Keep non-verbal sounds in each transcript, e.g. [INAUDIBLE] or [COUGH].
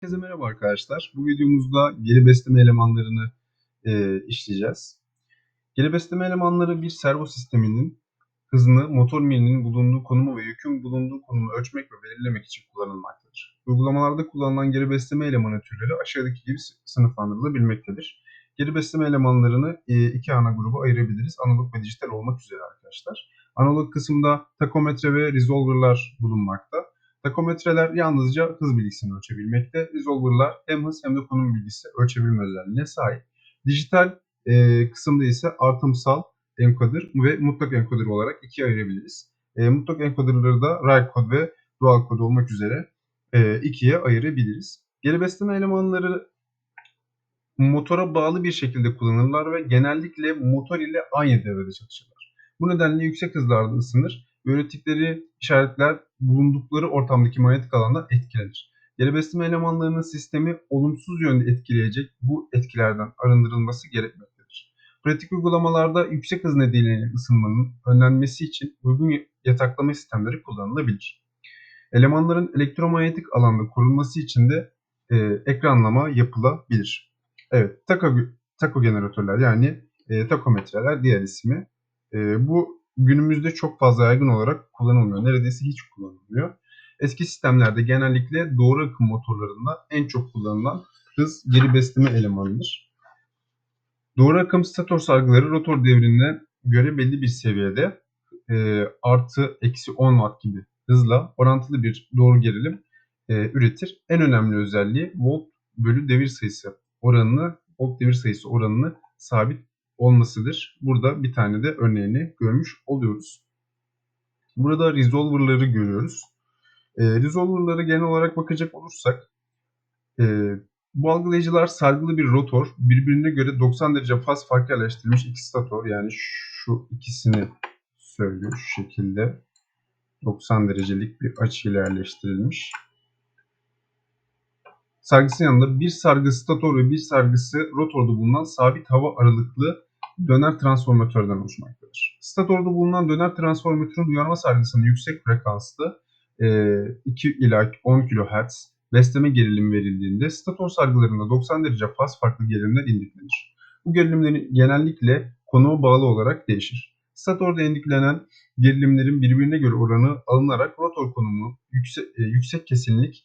Herkese merhaba arkadaşlar. Bu videomuzda geri besleme elemanlarını e, işleyeceğiz. Geri besleme elemanları bir servo sisteminin hızını motor milinin bulunduğu konumu ve yükün bulunduğu konumu ölçmek ve belirlemek için kullanılmaktadır. Uygulamalarda kullanılan geri besleme elemanı türleri aşağıdaki gibi sınıflandırılabilmektedir. Geri besleme elemanlarını e, iki ana gruba ayırabiliriz. Analog ve dijital olmak üzere arkadaşlar. Analog kısımda takometre ve resolver'lar bulunmakta. Takometreler yalnızca hız bilgisini ölçebilmekte. Resolver'lar hem hız hem de konum bilgisi ölçebilme özelliğine sahip. Dijital e, kısımda ise artımsal encoder ve mutlak encoder olarak ikiye ayırabiliriz. E, mutlak encoderları da write kod ve dual kod olmak üzere e, ikiye ayırabiliriz. Geri besleme elemanları motora bağlı bir şekilde kullanırlar ve genellikle motor ile aynı devrede çalışırlar. Bu nedenle yüksek hızlarda ısınır ve ürettikleri işaretler bulundukları ortamdaki manyetik alandan etkilenir. Geri besleme elemanlarının sistemi olumsuz yönde etkileyecek bu etkilerden arındırılması gerekmektedir. Pratik uygulamalarda yüksek hız nedeniyle ısınmanın önlenmesi için uygun yataklama sistemleri kullanılabilir. Elemanların elektromanyetik alanda korunması için de e, ekranlama yapılabilir. Evet, tako, tako generatörler yani e, takometreler diğer ismi. E, bu günümüzde çok fazla yaygın olarak kullanılmıyor. Neredeyse hiç kullanılmıyor. Eski sistemlerde genellikle doğru akım motorlarında en çok kullanılan hız geri besleme elemanıdır. Doğru akım stator sargıları rotor devrine göre belli bir seviyede e, artı eksi 10 watt gibi hızla orantılı bir doğru gerilim e, üretir. En önemli özelliği volt bölü devir sayısı oranını, volt devir sayısı oranını sabit olmasıdır. Burada bir tane de örneğini görmüş oluyoruz. Burada resolver'ları görüyoruz. E, resolver'lara genel olarak bakacak olursak e, bu algılayıcılar sargılı bir rotor, birbirine göre 90 derece faz farkı yerleştirilmiş iki stator yani şu ikisini söylüyor şu şekilde 90 derecelik bir açıyla yerleştirilmiş. Sargısının yanında bir sargı stator ve bir sargısı rotorda bulunan sabit hava aralıklı döner transformatörden oluşmaktadır. Statorda bulunan döner transformatörün uyarma sargısının yüksek frekanslı 2 ila 10 kHz besleme gerilimi verildiğinde stator sargılarında 90 derece faz farklı gerilimler indiklenir. Bu gerilimlerin genellikle konuma bağlı olarak değişir. Statorda indiklenen gerilimlerin birbirine göre oranı alınarak rotor konumu yüksek, e, yüksek kesinlik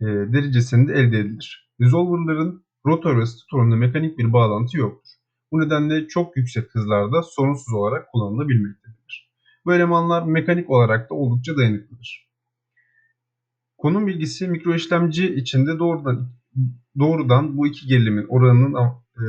e, derecesinde elde edilir. Resolver'ların rotor ve statorunda mekanik bir bağlantı yoktur. Bu nedenle çok yüksek hızlarda sorunsuz olarak kullanılabilmektedir. Bu elemanlar mekanik olarak da oldukça dayanıklıdır. Konum bilgisi mikro işlemci içinde doğrudan doğrudan bu iki gerilimin oranının e,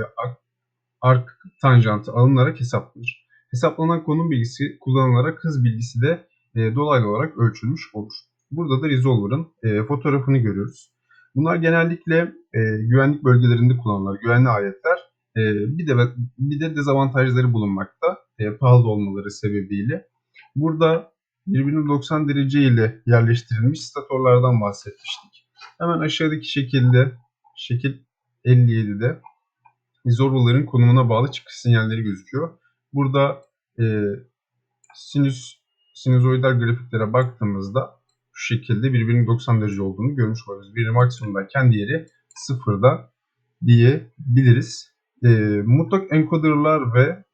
ark tanjantı alınarak hesaplanır. Hesaplanan konum bilgisi kullanılarak hız bilgisi de e, dolaylı olarak ölçülmüş olur. Burada da resolver'ın e, fotoğrafını görüyoruz. Bunlar genellikle güvenlik bölgelerinde kullanılır. Güvenli aletler e, bir de bir de dezavantajları bulunmakta. E, pahalı olmaları sebebiyle. Burada birbirine 90 derece ile yerleştirilmiş statorlardan bahsetmiştik. Hemen aşağıdaki şekilde şekil 57'de izorbaların konumuna bağlı çıkış sinyalleri gözüküyor. Burada e, sinüs sinüzoidal grafiklere baktığımızda şu şekilde birbirinin 90 derece olduğunu görmüş oluyoruz. Biri maksimumdayken diğeri sıfırda diyebiliriz e, mutlak encoderlar ve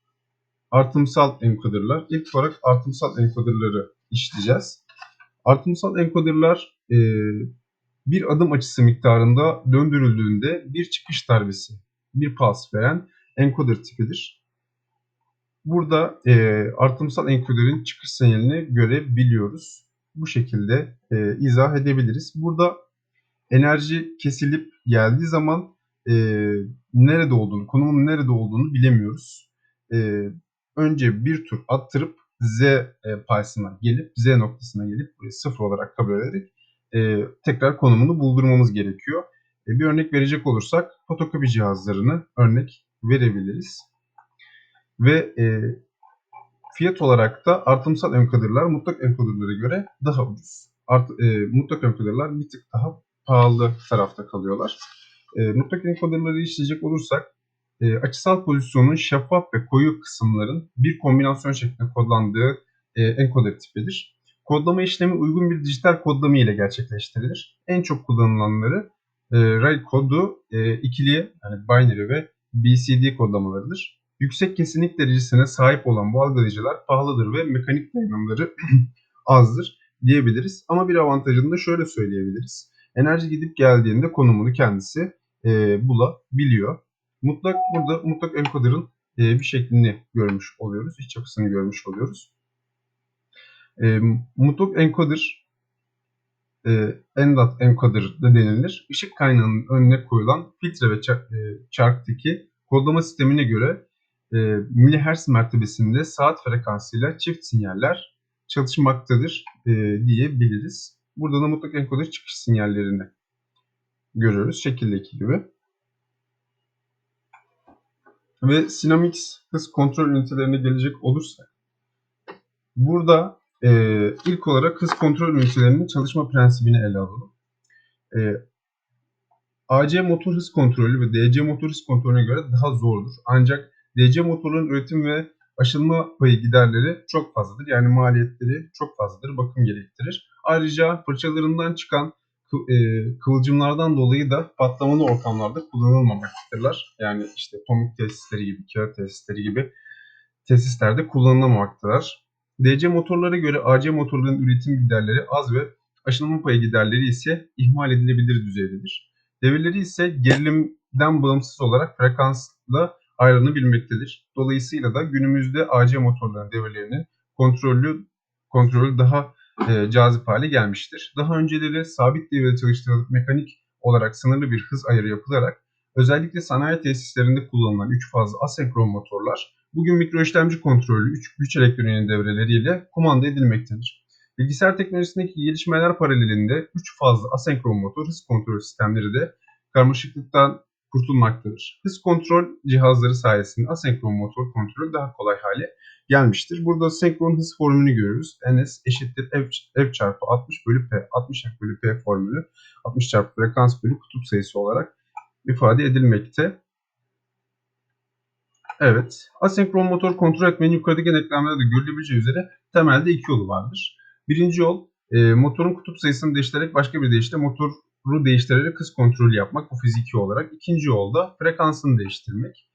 artımsal encoderlar. İlk olarak artımsal encoderları işleyeceğiz. Artımsal encoderlar e, bir adım açısı miktarında döndürüldüğünde bir çıkış darbesi, bir pas veren encoder tipidir. Burada e, artımsal encoder'in çıkış sinyalini görebiliyoruz. Bu şekilde e, izah edebiliriz. Burada enerji kesilip geldiği zaman e, nerede olduğunu, konumun nerede olduğunu bilemiyoruz. E, önce bir tur attırıp Z e, paysına gelip, Z noktasına gelip burayı sıfır olarak kabul ederek e, tekrar konumunu buldurmamız gerekiyor. E, bir örnek verecek olursak fotokopi cihazlarını örnek verebiliriz. Ve e, fiyat olarak da artımsal encoderlar mutlak encoderlara göre daha ucuz. Art, e, mutlak encoderlar bir tık daha pahalı tarafta kalıyorlar. E, mutlak encoderları işleyecek olursak e, açısal pozisyonun şeffaf ve koyu kısımların bir kombinasyon şeklinde kodlandığı e, encoder tipidir. Kodlama işlemi uygun bir dijital kodlama ile gerçekleştirilir. En çok kullanılanları e, RAID kodu e, ikili yani binary ve BCD kodlamalarıdır. Yüksek kesinlik derecesine sahip olan bu algılayıcılar pahalıdır ve mekanik dayanımları [CLEARS THROAT] azdır diyebiliriz. Ama bir avantajını da şöyle söyleyebiliriz. Enerji gidip geldiğinde konumunu kendisi e, bulabiliyor. Mutlak burada mutlak encoder'ın e, bir şeklini görmüş oluyoruz. İç yapısını görmüş oluyoruz. E, mutlak encoder e, NDAT encoder da denilir. Işık kaynağının önüne koyulan filtre ve e, çarktaki kodlama sistemine göre e, milihertz mertebesinde saat frekansıyla çift sinyaller çalışmaktadır e, diyebiliriz. Burada da mutlak encoder çıkış sinyallerini görüyoruz şekildeki gibi. Ve Sinamix hız kontrol ünitelerine gelecek olursak burada e, ilk olarak hız kontrol ünitelerinin çalışma prensibini ele alalım. E, AC motor hız kontrolü ve DC motor hız kontrolüne göre daha zordur. Ancak DC motorun üretim ve aşılma payı giderleri çok fazladır. Yani maliyetleri çok fazladır, bakım gerektirir. Ayrıca fırçalarından çıkan kıvılcımlardan dolayı da patlamalı ortamlarda kullanılmamaktadırlar. Yani işte pamuk tesisleri gibi, kağıt tesisleri gibi tesislerde kullanılmamaktadır. DC motorlara göre AC motorların üretim giderleri az ve aşınma payı giderleri ise ihmal edilebilir düzeydedir. Devirleri ise gerilimden bağımsız olarak frekansla ayrılabilmektedir. Dolayısıyla da günümüzde AC motorların devirlerinin kontrollü kontrolü daha e, cazip hale gelmiştir. Daha önceleri sabit devirde çalıştırılıp mekanik olarak sınırlı bir hız ayarı yapılarak özellikle sanayi tesislerinde kullanılan 3 fazlı asenkron motorlar bugün mikro işlemci kontrollü 3 güç elektroniğinin devreleriyle kumanda edilmektedir. Bilgisayar teknolojisindeki gelişmeler paralelinde 3 fazlı asenkron motor hız kontrol sistemleri de karmaşıklıktan kurtulmaktadır. Hız kontrol cihazları sayesinde asenkron motor kontrolü daha kolay hale gelmiştir. Burada senkron hız formülünü görüyoruz. Ns eşittir F, F çarpı 60 bölü P. 60 F bölü P formülü 60 çarpı frekans bölü kutup sayısı olarak ifade edilmekte. Evet. Asenkron motor kontrol etmenin yukarıdaki denklemlerde de görülebileceği üzere temelde iki yolu vardır. Birinci yol e, motorun kutup sayısını değiştirerek başka bir deyişle motoru değiştirerek hız kontrolü yapmak bu fiziki olarak. İkinci yolda frekansını değiştirmek.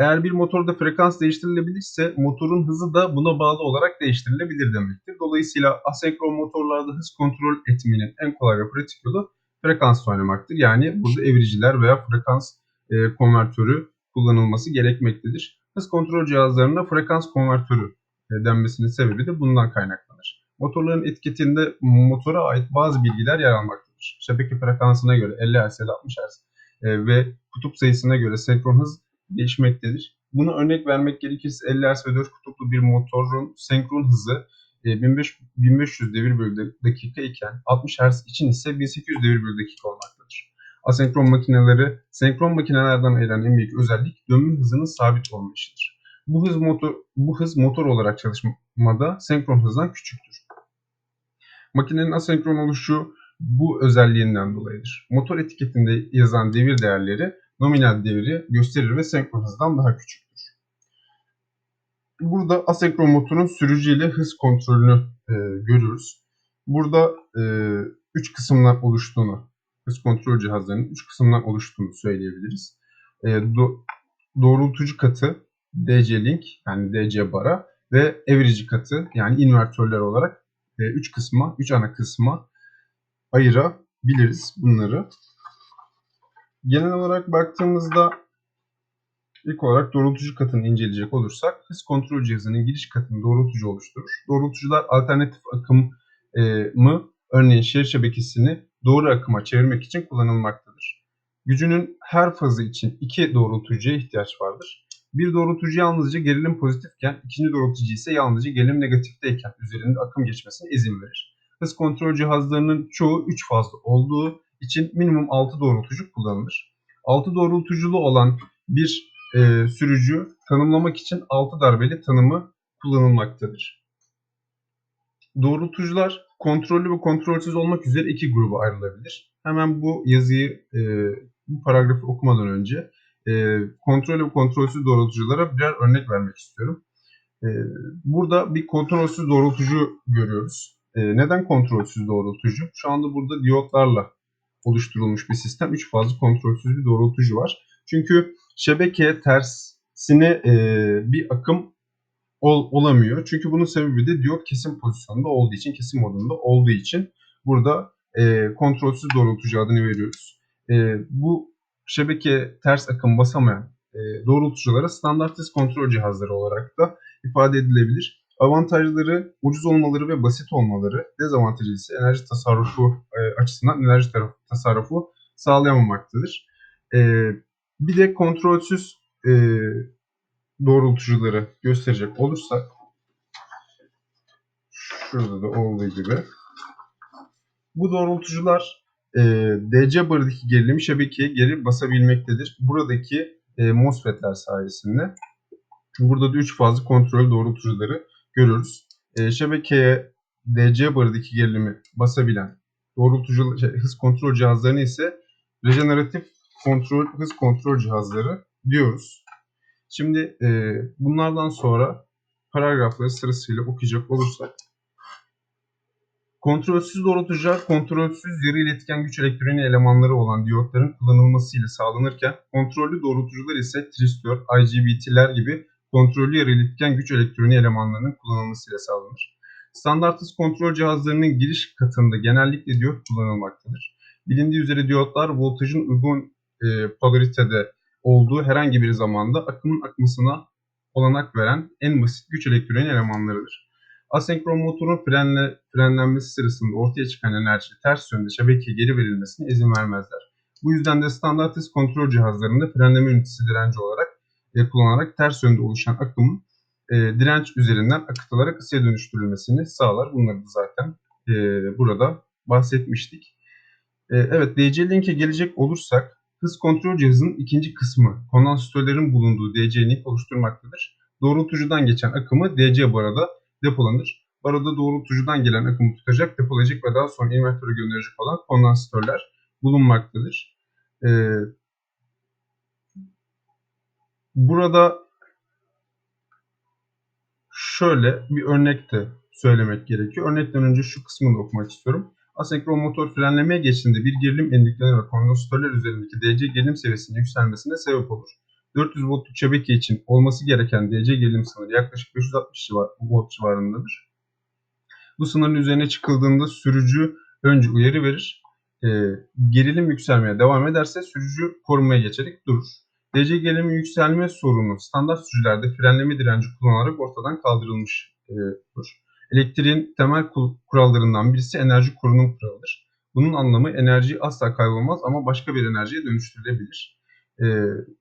Eğer bir motorda frekans değiştirilebilirse motorun hızı da buna bağlı olarak değiştirilebilir demektir. Dolayısıyla asenkron motorlarda hız kontrol etmenin en kolay ve pratik yolu frekans oynamaktır. Yani burada evriciler veya frekans e, konvertörü kullanılması gerekmektedir. Hız kontrol cihazlarında frekans konvertörü e, denmesinin sebebi de bundan kaynaklanır. Motorların etiketinde motora ait bazı bilgiler yer almaktadır. Şebeke frekansına göre 50 Hz da 60 Hz e, ve kutup sayısına göre senkron hız değişmektedir. Buna örnek vermek gerekirse 50 Hz ve 4 kutuplu bir motorun senkron hızı e, 1500, 1500 devir bölü dakika iken 60 Hz için ise 1800 devir bölü dakika olmaktadır. Asenkron makineleri senkron makinelerden ayıran en büyük özellik dönme hızının sabit olmayışıdır. Bu hız motor bu hız motor olarak çalışmada senkron hızdan küçüktür. Makinenin asenkron oluşu bu özelliğinden dolayıdır. Motor etiketinde yazan devir değerleri nominal devri gösterir ve senkron hızdan daha küçüktür. Burada asenkron motorun sürücüyle hız kontrolünü e, görürüz. Burada 3 e, üç kısımdan oluştuğunu, hız kontrol cihazlarının 3 kısımdan oluştuğunu söyleyebiliriz. E, do, doğrultucu katı DC-Link yani DC bara ve evrici katı yani invertörler olarak 3 e, kısma, 3 ana kısma ayırabiliriz bunları. Genel olarak baktığımızda ilk olarak doğrultucu katını inceleyecek olursak hız kontrol cihazının giriş katını doğrultucu oluşturur. Doğrultucular alternatif akımı örneğin şerit şebekesini doğru akıma çevirmek için kullanılmaktadır. Gücünün her fazı için iki doğrultucuya ihtiyaç vardır. Bir doğrultucu yalnızca gerilim pozitifken ikinci doğrultucu ise yalnızca gerilim negatifteyken üzerinde akım geçmesine izin verir. Hız kontrol cihazlarının çoğu 3 fazlı olduğu için minimum 6 doğrultucu kullanılır. 6 doğrultuculu olan bir e, sürücü tanımlamak için 6 darbeli tanımı kullanılmaktadır. Doğrultucular kontrollü ve kontrolsüz olmak üzere iki gruba ayrılabilir. Hemen bu yazıyı, e, bu paragrafı okumadan önce e, kontrollü ve kontrolsüz doğrultuculara birer örnek vermek istiyorum. E, burada bir kontrolsüz doğrultucu görüyoruz. E, neden kontrolsüz doğrultucu? Şu anda burada diyotlarla oluşturulmuş bir sistem. 3 fazlı kontrolsüz bir doğrultucu var. Çünkü şebeke tersine e, bir akım ol, olamıyor. Çünkü bunun sebebi de diyot kesim pozisyonunda olduğu için, kesim modunda olduğu için burada e, kontrolsüz doğrultucu adını veriyoruz. E, bu şebeke ters akım basamayan e, doğrultuculara standartiz kontrol cihazları olarak da ifade edilebilir. Avantajları ucuz olmaları ve basit olmaları, dezavantajı ise enerji tasarrufu e, açısından enerji tasarrufu sağlayamamaktadır. E, bir de kontrolsüz e, doğrultucuları gösterecek olursak şurada da olduğu gibi bu doğrultucular DC barındaki gerilimi şebekeye geri basabilmektedir. Buradaki MOSFET'ler sayesinde. Burada da 3 fazlı kontrol doğrultucuları görüyoruz. E, şebekeye DC barındaki gerilimi basabilen doğrultucu şey, hız kontrol cihazlarını ise rejeneratif kontrol hız kontrol cihazları diyoruz. Şimdi e, bunlardan sonra paragrafları sırasıyla okuyacak olursak Kontrolsüz doğrultucular kontrolsüz yarı iletken güç elektroniği elemanları olan diyotların kullanılmasıyla sağlanırken kontrollü doğrultucular ise tristör, IGBT'ler gibi kontrollü yarı iletken güç elektroniği elemanlarının kullanılmasıyla sağlanır. Standartsız kontrol cihazlarının giriş katında genellikle diyot kullanılmaktadır. Bilindiği üzere diyotlar voltajın uygun e, polaritede olduğu herhangi bir zamanda akımın akmasına olanak veren en basit güç elektroniği elemanlarıdır. Asenkron motorun frenle, frenlenmesi sırasında ortaya çıkan enerji ters yönde şebekeye geri verilmesine izin vermezler. Bu yüzden de standart hız kontrol cihazlarında frenleme ünitesi direnci olarak kullanarak ters yönde oluşan akımın e, direnç üzerinden akıtılarak ısıya dönüştürülmesini sağlar. Bunları da zaten e, burada bahsetmiştik. E, evet DC-Link'e gelecek olursak hız kontrol cihazının ikinci kısmı kondansatörlerin bulunduğu DC-Link oluşturmaktadır. Doğrultucudan geçen akımı DC barada depolanır. Arada doğrultucudan gelen akımı tutacak, depolayacak ve daha sonra invertöre gönderecek olan kondansatörler bulunmaktadır. Ee, burada şöyle bir örnek de söylemek gerekiyor. Örnekten önce şu kısmını okumak istiyorum. Asenkron motor frenlemeye geçtiğinde bir gerilim endüklenerek kondansatörler üzerindeki DC gerilim seviyesinin yükselmesine sebep olur. 400 voltluk şebeke için olması gereken DC gerilim sınırı yaklaşık 560 volt civarındadır. Bu sınırın üzerine çıkıldığında sürücü önce uyarı verir. E, gerilim yükselmeye devam ederse sürücü korumaya geçerek durur. DC gerilim yükselme sorunu standart sürücülerde frenleme direnci kullanılarak ortadan kaldırılmıştır. Elektriğin temel kurallarından birisi enerji korunum kuralıdır. Bunun anlamı enerji asla kaybolmaz ama başka bir enerjiye dönüştürülebilir. E,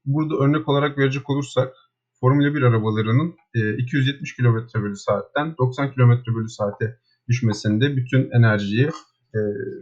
burada örnek olarak verecek olursak Formula 1 arabalarının e, 270 km bölü saatten 90 km bölü saate düşmesinde bütün enerjiyi e,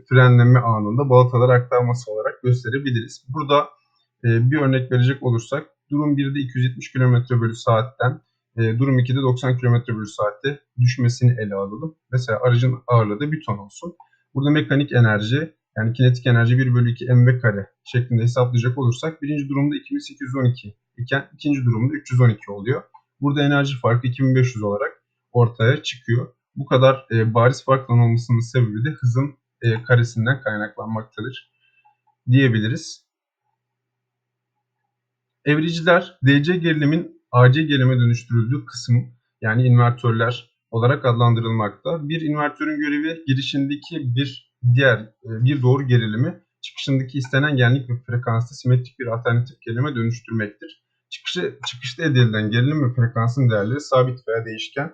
frenleme anında balatalara aktarması olarak gösterebiliriz. Burada e, bir örnek verecek olursak durum 1'de 270 km bölü saatten e, durum 2'de 90 km bölü saatte düşmesini ele alalım. Mesela aracın ağırlığı da 1 ton olsun. Burada mekanik enerji yani kinetik enerji 1 bölü 2 mv kare şeklinde hesaplayacak olursak birinci durumda 2812 iken ikinci durumda 312 oluyor. Burada enerji farkı 2500 olarak ortaya çıkıyor. Bu kadar e, bariz farklanılmasının sebebi de hızın e, karesinden kaynaklanmaktadır diyebiliriz. Evriciler DC gerilimin AC gerilime dönüştürüldüğü kısım yani invertörler olarak adlandırılmakta. Bir invertörün görevi girişindeki bir diğer e, bir doğru gerilimi çıkışındaki istenen genlik ve frekansta simetrik bir alternatif gerilime dönüştürmektir. Çıkışı, çıkışta elde edilen gerilim ve frekansın değerleri sabit veya değişken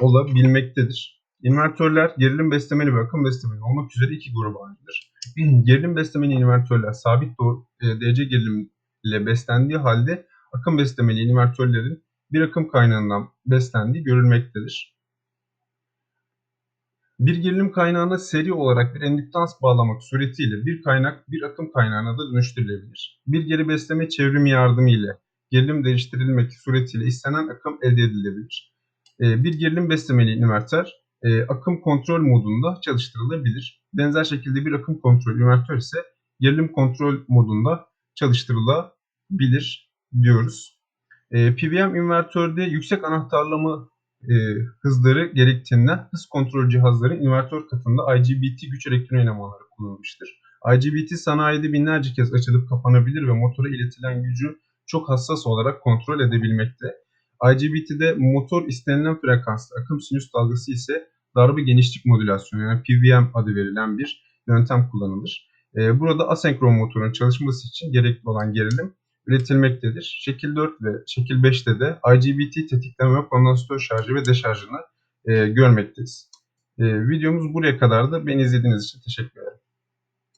olabilmektedir. İnvertörler gerilim beslemeli ve akım beslemeli olmak üzere iki gruba ayrılır. [CLEARS THROAT] gerilim beslemeli invertörler sabit doğru, e, DC gerilim ile beslendiği halde akım beslemeli invertörlerin bir akım kaynağından beslendiği görülmektedir. Bir gerilim kaynağına seri olarak bir endüktans bağlamak suretiyle bir kaynak bir akım kaynağına da dönüştürülebilir. Bir geri besleme çevrimi yardımı ile gerilim değiştirilmek suretiyle istenen akım elde edilebilir. Ee, bir gerilim beslemeli inverter e, akım kontrol modunda çalıştırılabilir. Benzer şekilde bir akım kontrol invertör ise gerilim kontrol modunda çalıştırılabilir diyoruz. Ee, PWM invertörde yüksek anahtarlama e, hızları gerektiğinden hız kontrol cihazları invertör katında IGBT güç elektronik elemanları kullanılmıştır. IGBT sanayide binlerce kez açılıp kapanabilir ve motora iletilen gücü çok hassas olarak kontrol edebilmekte. IGBT'de motor istenilen frekansta, akım sinüs dalgası ise darbe genişlik modülasyonu yani PWM adı verilen bir yöntem kullanılır. Ee, Burada asenkron motorun çalışması için gerekli olan gerilim üretilmektedir. Şekil 4 ve şekil 5'te de IGBT tetikleme kondansatör şarjı ve deşarjını e, görmekteyiz. E, videomuz buraya kadardı. Beni izlediğiniz için teşekkür ederim.